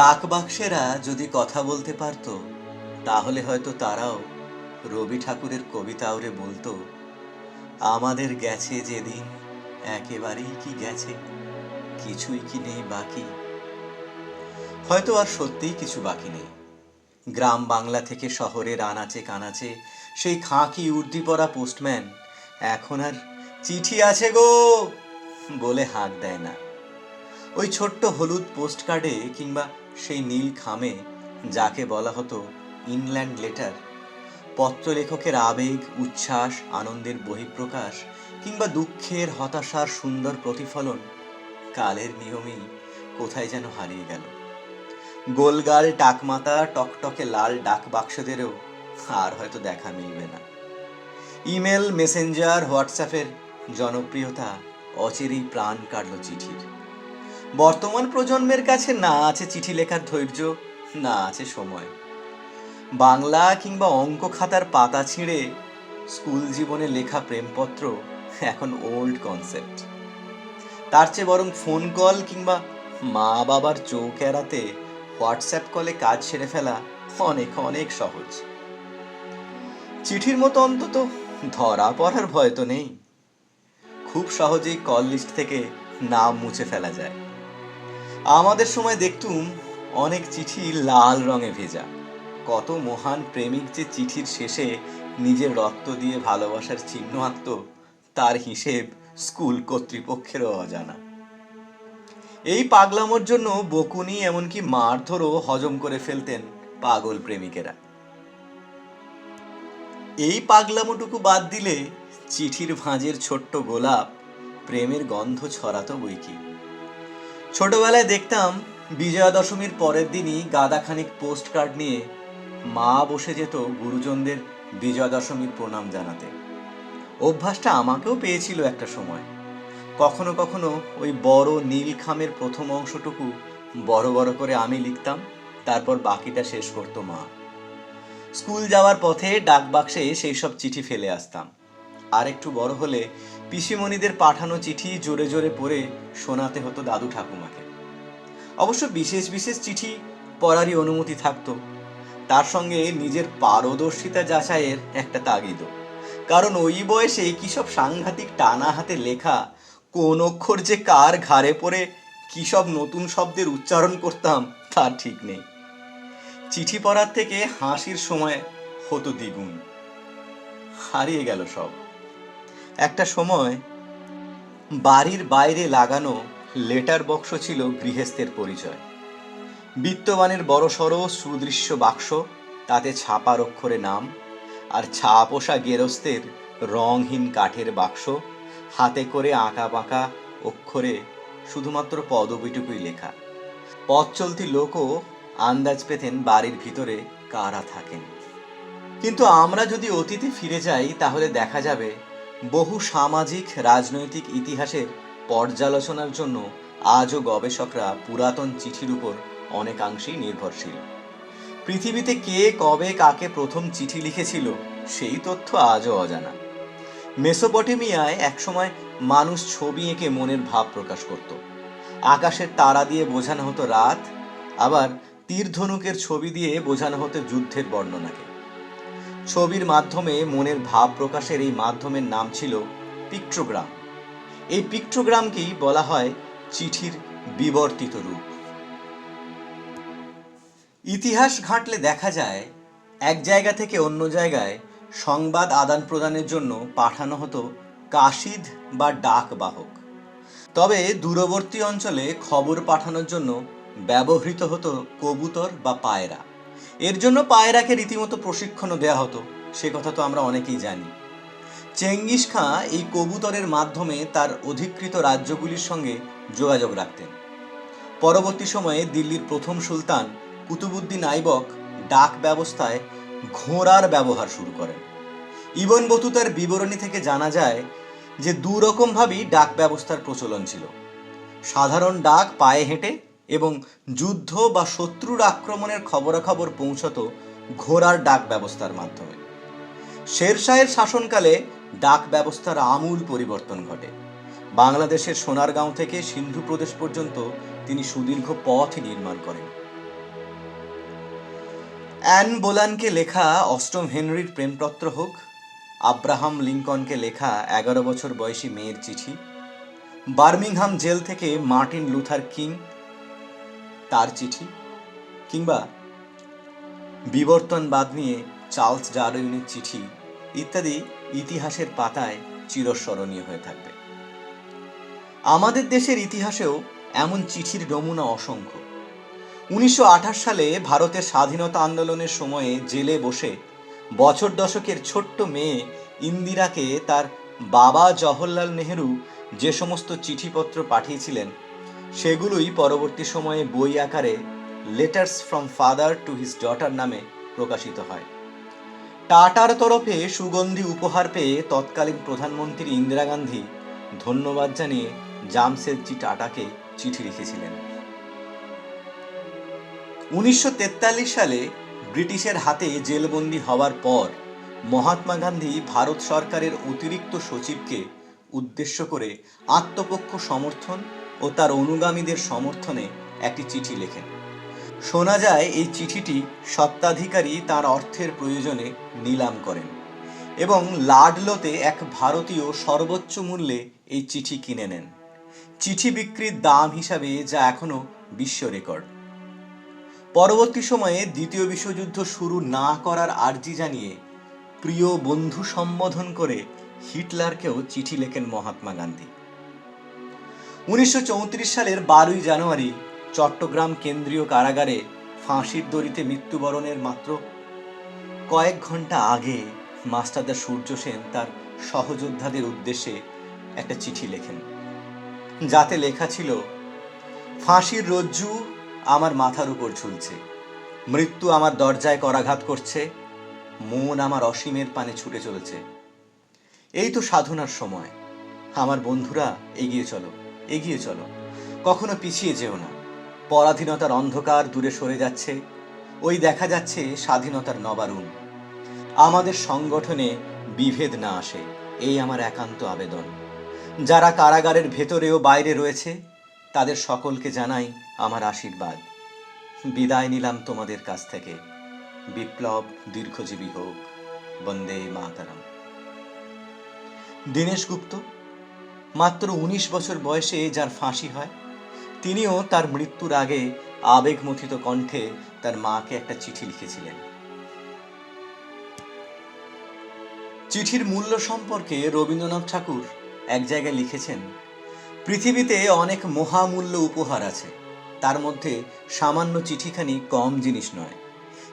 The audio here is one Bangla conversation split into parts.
ডাক বাক্সেরা যদি কথা বলতে পারত, তাহলে হয়তো তারাও রবি ঠাকুরের কবিতা ওরে বলতো, আমাদের গেছে যেদিন, একেবারেই কি গেছে, কিছুই কি নেই বাকি? হয়তো আর সত্যিই কিছু বাকি নেই। গ্রাম বাংলা থেকে শহরের আনাচে কানাচে সেই খাঁকি উর্দি পরা পোস্টম্যান এখন আর চিঠি আছে গো বলে হাঁক দেয় না। ওই ছোট্ট হলুদ পোস্ট কার্ডে কিংবা সেই নীল খামে যাকে বলা হতো ইনল্যান্ড লেটার, পত্রলেখকের আবেগ, উচ্ছ্বাস, আনন্দের বহিঃপ্রকাশ কিংবা দুঃখের হতাশার সুন্দর প্রতিফলন কালের নিয়মেই কোথায় যেন হারিয়ে গেল। গোলগাল টাকমাতা টকটকে লাল ডাক বাক্সদেরও আর হয়তো দেখা মিলবে না। ইমেল, মেসেঞ্জার, হোয়াটসঅ্যাপের জনপ্রিয়তা অচিরেই প্রাণ কাটল চিঠির। বর্তমান প্রজন্মের কাছে না আছে চিঠি লেখার ধৈর্য, না আছে সময়। বাংলা কিংবা অঙ্ক খাতার পাতা ছিঁড়ে স্কুল জীবনে লেখা প্রেমপত্র এখন ওল্ড কনসেপ্ট তার চেয়ে বরং ফোন কল কিংবা মা বাবার চোখ এড়াতে হোয়াটসঅ্যাপ কলে কাজ সেরে ফেলা অনেক অনেক সহজ। চিঠির মতো অন্তত ধরা পড়ার ভয় তো নেই। খুব সহজেই কল লিস্ট থেকে নাম মুছে ফেলা যায়। আমাদের সময় দেখতুম অনেক চিঠি লাল রঙে ভেজা। কত মহান প্রেমিক যে চিঠির শেষে নিজের রক্ত দিয়ে ভালোবাসার চিহ্ন আঁকত, তার হিসেব স্কুল কর্তৃপক্ষেরও অজানা। এই পাগলামোর জন্য বকুনি এমনকি মারধরও হজম করে ফেলতেন পাগল প্রেমিকেরা। এই পাগলামোটুকু বাদ দিলে চিঠির ভাঁজের ছোট্ট গোলাপ প্রেমের গন্ধ ছড়াতো বই কি ছোটবেলায় দেখতাম বিজয়া দশমীর পরের দিনই গাদাখানিক পোস্ট কার্ড নিয়ে মা বসে যেত গুরুজনদের বিজয়া দশমীর প্রণাম জানাতে। অভ্যাসটা আমাকেও পেয়েছিল একটা সময়। কখনো কখনো ওই বড় নীল খামের প্রথম অংশটুকু বড় বড় করে আমি লিখতাম, তারপর বাকিটা শেষ করতো মা। স্কুল যাওয়ার পথে ডাক বাক্সে সেই সব চিঠি ফেলে আসতাম। আর একটু বড় হলে পিসিমণিদের পাঠানো চিঠি জোরে জোরে পড়ে শোনাতে হতো দাদু ঠাকুমাকে। অবশ্য বিশেষ বিশেষ চিঠি পড়ারই অনুমতি থাকতো। তার সঙ্গে নিজের পারদর্শিতা যাচাইয়ের একটা তাগিদও। কারণ ওই বয়সে কি সব সাংঘাতিক টানা হাতে লেখা, কোন অক্ষর যে কার ঘাড়ে পড়ে, কি সব নতুন শব্দের উচ্চারণ করতাম, তার ঠিক নেই। চিঠি পড়ার থেকে হাসির সময় হতো দ্বিগুণ। হারিয়ে গেল সব। একটা সময় বাড়ির বাইরে লাগানো লেটার বক্স ছিল গৃহস্থের পরিচয়। বিত্তবানের বড়সড় সুদৃশ্য বাক্স, তাতে ছাপার অক্ষরে নাম আর ছাপোষা গেরস্তের রংহীন কাঠের বাক্স, হাতে করে আঁকা বাঁকা অক্ষরে শুধুমাত্র পদবিটুকুই লেখা। পথ চলতি লোকও আন্দাজ পেতেন বাড়ির ভিতরে কারা থাকেন। কিন্তু আমরা যদি অতীতে ফিরে যাই, তাহলে দেখা যাবে বহু সামাজিক, রাজনৈতিক ইতিহাসের পর্যালোচনার জন্য আজও গবেষকরা পুরাতন চিঠির উপর অনেকাংশেই নির্ভরশীল। পৃথিবীতে কে, কবে, কাকে প্রথম চিঠি লিখেছিল, সেই তথ্য আজও অজানা। মেসোপটেমিয়ায় একসময় মানুষ ছবি এঁকে মনের ভাব প্রকাশ করত। আকাশের তারা দিয়ে বোঝানো হতো রাত, আবার তীর ধনুকের ছবি দিয়ে বোঝানো হতো যুদ্ধের বর্ণনাকে। ছবির মাধ্যমে মনের ভাব প্রকাশের এই মাধ্যমের নাম ছিল পিক্টোগ্রাম। এই পিক্টোগ্রামকেই বলা হয় চিঠির বিবর্তিত রূপ। ইতিহাস ঘাঁটলে দেখা যায়, এক জায়গা থেকে অন্য জায়গায় সংবাদ আদান প্রদানের জন্য পাঠানো হতো কাশিদ বা ডাক বাহক। তবে দূরবর্তী অঞ্চলে খবর পাঠানোর জন্য ব্যবহৃত হতো কবুতর বা পায়রা। এর জন্য পায়রাকে রীতিমতো প্রশিক্ষণও দেওয়া হতো। সে কথা তো আমরা অনেকেই জানি। চেঙ্গিস খাঁ এই কবুতরের মাধ্যমে তার অধিকৃত রাজ্যগুলির সঙ্গে যোগাযোগ রাখতেন। পরবর্তী সময়ে দিল্লির প্রথম সুলতান কুতুবুদ্দিন আইবক ডাক ব্যবস্থায় ঘোড়ার ব্যবহার শুরু করেন। ইবন বতুতার বিবরণী থেকে জানা যায় যে দুরকমভাবেই ডাক ব্যবস্থার প্রচলন ছিল। সাধারণ ডাক পায়ে হেঁটে এবং যুদ্ধ বা শত্রুর আক্রমণের খবরাখবর পৌঁছত ঘোড়ার ডাক ব্যবস্থার মাধ্যমে। শেরশাহের শাসনকালে ডাক ব্যবস্থার আমূল পরিবর্তন ঘটে। বাংলাদেশের সোনারগাঁও থেকে সিন্ধু প্রদেশ পর্যন্ত তিনি সুদীর্ঘ পথ নির্মাণ করেন। অ্যান বোলানকে লেখা অষ্টম হেনরির প্রেমপত্র হোক, আব্রাহাম লিঙ্কনকে লেখা এগারো বছর বয়সী মেয়ের চিঠি, বার্মিংহাম জেল থেকে মার্টিন লুথার কিং তার চিঠি কিংবা বিবর্তনবাদ নিয়ে চার্লস ডারউইনের চিঠি ইত্যাদি ইতিহাসের পাতায় চিরস্মরণীয় হয়ে থাকবে। আমাদের দেশের ইতিহাসেও এমন চিঠির নমুনা অসংখ্য। উনিশশো আঠাশ সালে ভারতের স্বাধীনতা আন্দোলনের সময়ে জেলে বসে বছর দশকের ছোট্ট মেয়ে ইন্দিরাকে তার বাবা জওহরলাল নেহেরু যে সমস্ত চিঠিপত্র পাঠিয়েছিলেন সেগুলোই পরবর্তী সময়ে বই আকারে letters from father to his daughter নামে প্রকাশিত হয়। টাটার তরফে সুগন্ধি উপহার পেয়ে তৎকালীন প্রধানমন্ত্রী ইন্দিরা গান্ধী ধন্যবাদ জানিয়ে জামশেদজি টাটাকে চিঠি লিখেছিলেন। উনিশশো তেতাল্লিশ সালে ব্রিটিশের হাতে জেলবন্দি হওয়ার পর মহাত্মা গান্ধী ভারত সরকারের অতিরিক্ত সচিবকে উদ্দেশ্য করে আত্মপক্ষ সমর্থন ও তার অনুগামীদের সমর্থনে একটি চিঠি লেখেন। শোনা যায়, এই চিঠিটি সত্ত্বাধিকারী তার অর্থের প্রয়োজনে নিলাম করেন এবং লাডলোতে এক ভারতীয় সর্বোচ্চ মূল্যে এই চিঠি কিনে নেন। চিঠি বিক্রির দাম হিসাবে যা এখনও বিশ্ব রেকর্ড। পরবর্তী সময়ে দ্বিতীয় বিশ্বযুদ্ধ শুরু না করার আর্জি জানিয়ে প্রিয় বন্ধু সম্বোধন করে হিটলারকেও চিঠি লেখেন মহাত্মা গান্ধী। উনিশশো চৌত্রিশ সালের বারোই জানুয়ারি চট্টগ্রাম কেন্দ্রীয় কারাগারে ফাঁসির দড়িতে মৃত্যুবরণের মাত্র কয়েক ঘণ্টা আগে মাস্টারদা সূর্য সেন তার সহযোদ্ধাদের উদ্দেশ্যে একটা চিঠি লেখেন। যাতে লেখা ছিল, ফাঁসির রজ্জু আমার মাথার উপর ঝুলছে। মৃত্যু আমার দরজায় করাঘাত করছে। মন আমার অসীমের পানে ছুটে চলেছে। এই তো সাধনার সময়। আমার বন্ধুরা, এগিয়ে চলো। এগিয়ে চলো। কখনো পিছিয়ে যেও না। পরাধীনতার অন্ধকার দূরে সরে যাচ্ছে। ওই দেখা যাচ্ছে স্বাধীনতার নবারুণ। আমাদের সংগঠনে বিভেদ না আসে, এই আমার একান্ত আবেদন। যারা কারাগারের ভেতরেও বাইরে রয়েছে, তাদের সকলকে জানাই আমার আশীর্বাদ। বিদায় নিলাম তোমাদের কাছ থেকে। বিপ্লব দীর্ঘজীবী হোক। বন্দে মাতারাম। দীনেশ গুপ্ত মাত্র উনিশ বছর বয়সে যার ফাঁসি হয়, তিনিও তার মৃত্যুর আগে আবেগমথিত কণ্ঠে তার মাকে একটা চিঠি লিখেছিলেন। চিঠির মূল্য সম্পর্কে রবীন্দ্রনাথ ঠাকুর এক জায়গায় লিখেছেন, পৃথিবীতে অনেক মহামূল্য উপহার আছে, তার মধ্যে সামান্য চিঠিখানি কম জিনিস নয়।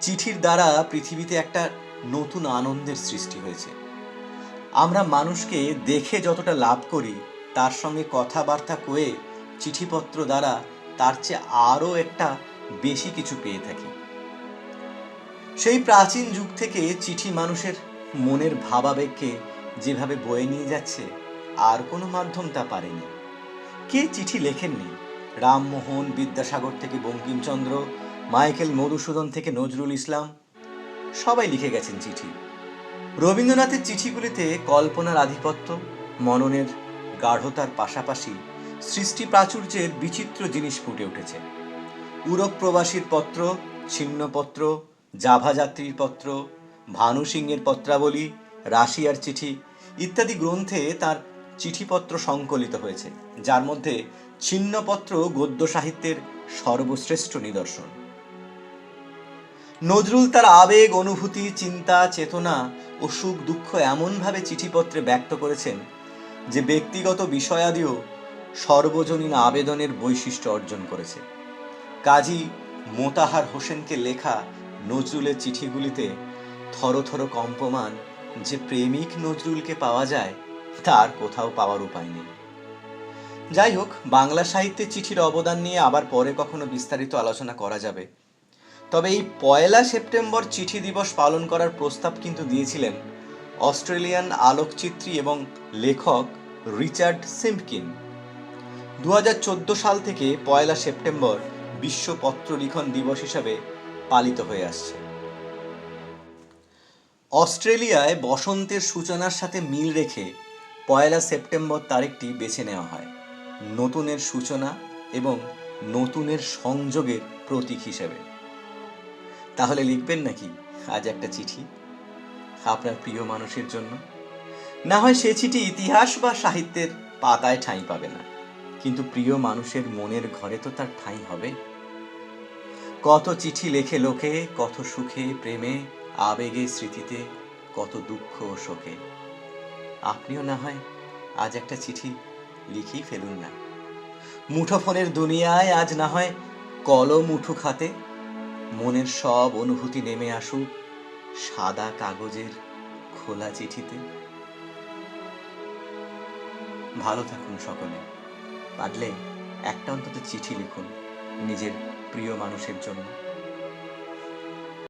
চিঠির দ্বারা পৃথিবীতে একটা নতুন আনন্দের সৃষ্টি হয়েছে। আমরা মানুষকে দেখে যতটা লাভ করি, তার সঙ্গে কথাবার্তা কয়ে চিঠিপত্র দ্বারা তার চেয়ে আরও একটা বেশি কিছু পেয়ে থাকি। সেই প্রাচীন যুগ থেকে চিঠি মানুষের মনের ভাবাবেগকে যেভাবে বয়ে নিয়ে যাচ্ছে, আর কোনো মাধ্যম তা পারেনি। কে চিঠি লেখেননি? রামমোহন বিদ্যাসাগর থেকে বঙ্কিমচন্দ্র, মাইকেল মধুসূদন থেকে নজরুল ইসলাম, সবাই লিখে গেছেন চিঠি। রবীন্দ্রনাথের চিঠিগুলিতে কল্পনার আধিপত্য, মননের গাঢ়তার পাশাপাশি সৃষ্টি প্রাচুর্যের বিচিত্র জিনিস ফুটে উঠেছে। উরব প্রবাসীর পত্র, ছিন্নপত্র জাভাযাত্রীর পত্র, ভানু সিংয়ের পত্রাবলী, রাশিয়ার চিঠি ইত্যাদি গ্রন্থে তার চিঠিপত্র সংকলিত হয়েছে, যার মধ্যে ছিন্নপত্র গদ্য সাহিত্যের সর্বশ্রেষ্ঠ নিদর্শন। নজরুল তার আবেগ, অনুভূতি, চিন্তা, চেতনা ও সুখ, দুঃখ এমনভাবে চিঠিপত্রে ব্যক্ত করেছেন যে ব্যক্তিগত বিষয়াদিও সর্বজনীন আবেদনের বৈশিষ্ট্য অর্জন করেছে। কাজী মোতাহার হোসেনকে লেখা নজরুলের চিঠিগুলিতে থরথর কম্পমান যে প্রেমিক নজরুলকে পাওয়া যায় তার কোথাও পাওয়ার উপায় নেই। যাই হোক, বাংলা সাহিত্যে চিঠির অবদান নিয়ে আবার পরে কখনো বিস্তারিত আলোচনা করা যাবে। তবে এই পয়লা সেপ্টেম্বর চিঠি দিবস পালন করার প্রস্তাব কিন্তু দিয়েছিলেন অস্ট্রেলিয়ান আলোকচিত্রী এবং লেখক রিচার্ড সিম্পকিন। দু হাজার চোদ্দ সাল থেকে পয়লা সেপ্টেম্বর বিশ্ব পত্র লিখন দিবস হিসাবে পালিত হয়ে আসছে। অস্ট্রেলিয়ায় বসন্তের সূচনার সাথে মিল রেখে পয়লা সেপ্টেম্বর তারিখটি বেছে নেওয়া হয়। নতুনের সূচনা এবং নতুনের সংযোগের প্রতীক হিসেবে। তাহলে লিখবেন নাকি আজ একটা চিঠি আপনার প্রিয় মানুষের জন্য? না হয় সে চিঠি ইতিহাস বা সাহিত্যের পাতায় ঠাঁই পাবে না। কিন্তু প্রিয় মানুষের মনের ঘরে তো তার ঠাঁই হবে। কত চিঠি লেখে লোকে, কত সুখে, প্রেমে, আবেগে, স্মৃতিতে, কত দুঃখ ও শোকে। আপনিও না হয় আজ একটা চিঠি লিখেই ফেলুন না। মুঠোফোনের দুনিয়ায় আজ না হয় কলম মুঠো খাতে মনের সব অনুভূতি নেমে আসুক সাদা কাগজের খোলা চিঠিতে। ভালো থাকুন সকলে। পারলে একটা অন্তত চিঠি লিখুন নিজের প্রিয় মানুষের জন্য।